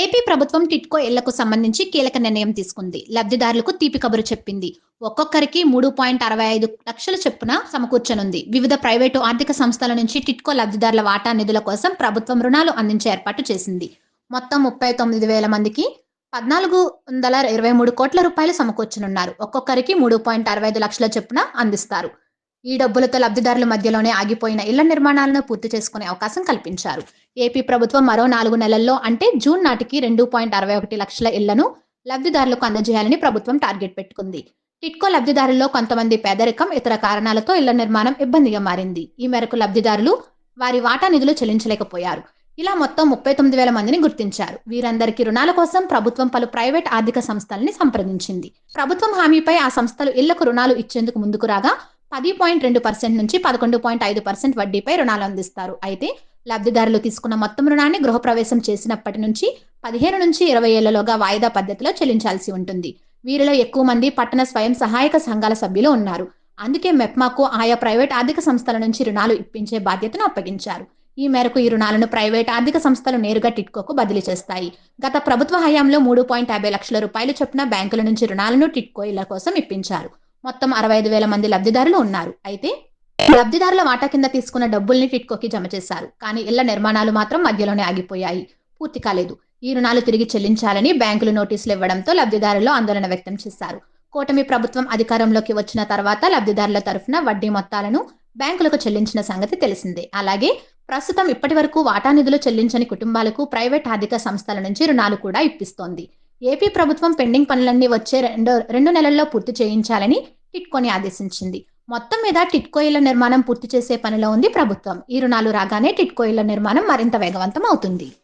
AP ప్రభుత్వం టిట్కో ఇళ్ళకు సంబంధించి కీలక నిర్ణయం తీసుకుంది. లబ్ధిదారులకు తీపి కబురు చెప్పింది. ఒక్కొక్కరికి మూడు పాయింట్ అరవై ఐదు లక్షల చొప్పున సమకూర్చనుంది. వివిధ ప్రైవేటు ఆర్థిక సంస్థల నుంచి టిట్కో లబ్ధిదారుల వాటా నిధుల కోసం ప్రభుత్వం రుణాలు అందించే ఏర్పాటు చేసింది. మొత్తం ముప్పై తొమ్మిది వేల మందికి పద్నాలుగు వందల ఇరవై మూడు కోట్ల రూపాయలు సమకూర్చనున్నారు. ఒక్కొక్కరికి మూడు పాయింట్ అరవై ఐదు లక్షల చొప్పున అందిస్తారు. ఈ డబ్బులతో లబ్ధిదారుల మధ్యలోనే ఆగిపోయిన ఇళ్ళ నిర్మాణాలను పూర్తి చేసుకునే అవకాశం కల్పించారు. ఏపీ ప్రభుత్వం మరో నాలుగు నెలల్లో అంటే జూన్ నాటికి రెండు పాయింట్ అరవై ఒకటి లక్షల ఇళ్ళను లబ్ధిదారులకు అందజేయాలని ప్రభుత్వం టార్గెట్ పెట్టుకుంది. టిట్కో లబ్ధిదారుల్లో కొంతమంది పేదరికం ఇతర కారణాలతో ఇళ్ళ నిర్మాణం ఇబ్బందిగా మారింది. ఈ మేరకు లబ్ధిదారులు వారి వాటా నిధులు చెల్లించలేకపోయారు. ఇలా మొత్తం ముప్పై తొమ్మిది వేల మందిని గుర్తించారు. వీరందరికీ రుణాల కోసం ప్రభుత్వం పలు ప్రైవేట్ ఆర్థిక సంస్థల్ని సంప్రదించింది. ప్రభుత్వం హామీపై ఆ సంస్థలు ఇళ్ళకు రుణాలు ఇచ్చేందుకు ముందుకు రాగా పది పాయింట్ రెండు పర్సెంట్ నుంచి పదకొండు పాయింట్ ఐదు పర్సెంట్ వడ్డీపై రుణాలు అందిస్తారు. అయితే లబ్ధిదారులు తీసుకున్న మొత్తం రుణాన్ని గృహప్రవేశం చేసినప్పటి నుంచి పదిహేను నుంచి ఇరవై ఏళ్ళలోగా వాయిదా పద్ధతిలో చెల్లించాల్సి ఉంటుంది. వీరిలో ఎక్కువ మంది పట్టణ స్వయం సహాయక సంఘాల సభ్యులు ఉన్నారు. అందుకే మెప్మాకు ఆయా ప్రైవేట్ ఆర్థిక సంస్థల నుంచి రుణాలు ఇప్పించే బాధ్యతను అప్పగించారు. ఈ మేరకు ఈ రుణాలను ప్రైవేట్ ఆర్థిక సంస్థలు నేరుగా టిట్కోకు బదిలీ చేస్తాయి. గత ప్రభుత్వ హయాంలో మూడు పాయింట్ యాభై లక్షల రూపాయలు చొప్పున బ్యాంకుల నుంచి రుణాలను టిట్కో ఇళ్ళ కోసం ఇప్పించారు. మొత్తం అరవై ఐదు వేల మంది లబ్ధిదారులు ఉన్నారు. అయితే లబ్ధిదారుల వాటా కింద తీసుకున్న డబ్బుల్ని టిట్కోకి జమ చేశారు. కానీ ఇళ్ళ నిర్మాణాలు మాత్రం మధ్యలోనే ఆగిపోయాయి. పూర్తి కాలేదు. ఈ రుణాలు తిరిగి చెల్లించాలని బ్యాంకులు నోటీసులు ఇవ్వడంతో లబ్ధిదారులు ఆందోళన వ్యక్తం చేశారు. కూటమి ప్రభుత్వం అధికారంలోకి వచ్చిన తర్వాత లబ్ధిదారుల తరఫున వడ్డీ మొత్తాలను బ్యాంకులకు చెల్లించిన సంగతి తెలిసిందే. అలాగే ప్రస్తుతం ఇప్పటి వరకు వాటా నిధులు చెల్లించని కుటుంబాలకు ప్రైవేట్ ఆర్థిక సంస్థల నుంచి రుణాలు కూడా ఇప్పిస్తోంది. ఏపీ ప్రభుత్వం పెండింగ్ పనులన్నీ వచ్చే రెండు రెండు నెలల్లో పూర్తి చేయించాలని టిట్కోని ఆదేశించింది. మొత్తం మీద టిట్కో ఇళ్ళ నిర్మాణం పూర్తి చేసే పనిలో ఉంది ప్రభుత్వం. ఈ రుణాలు రాగానే టిట్కో ఇళ్ళ నిర్మాణం మరింత వేగవంతం అవుతుంది.